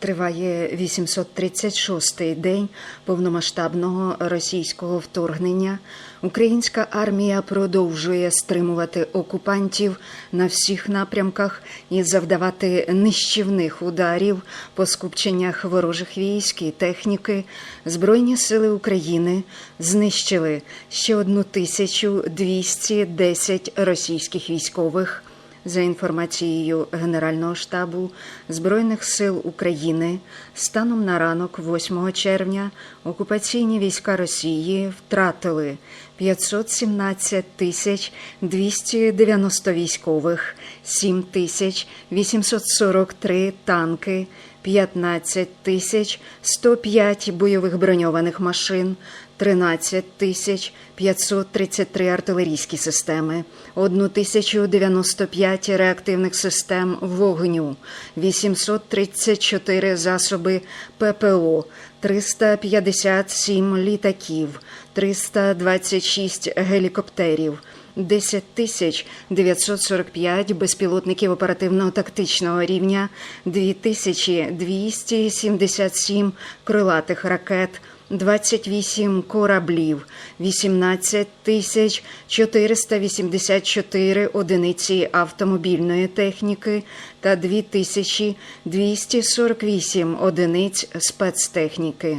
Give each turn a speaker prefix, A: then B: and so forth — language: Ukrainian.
A: Триває 836-й день повномасштабного російського вторгнення. Українська армія продовжує стримувати окупантів на всіх напрямках і завдавати нищівних ударів по скупченнях ворожих військ і техніки. Збройні сили України знищили ще 1210 російських військових. За інформацією Генерального штабу Збройних сил України, станом на ранок 8 червня окупаційні війська Росії втратили 517 тисяч 290 військових, 7 тисяч 843 танки, 15 тисяч 105 бойових броньованих машин, 13 тисяч 533 артилерійські системи, 1095 реактивних систем вогню, 834 засоби ППО, 357 літаків, 326 гелікоптерів, 10 тисяч 945 безпілотників оперативно-тактичного рівня, 2277 крилатих ракет, 28 кораблів, 18 тисяч 484 одиниці автомобільної техніки та 2248 одиниць спецтехніки.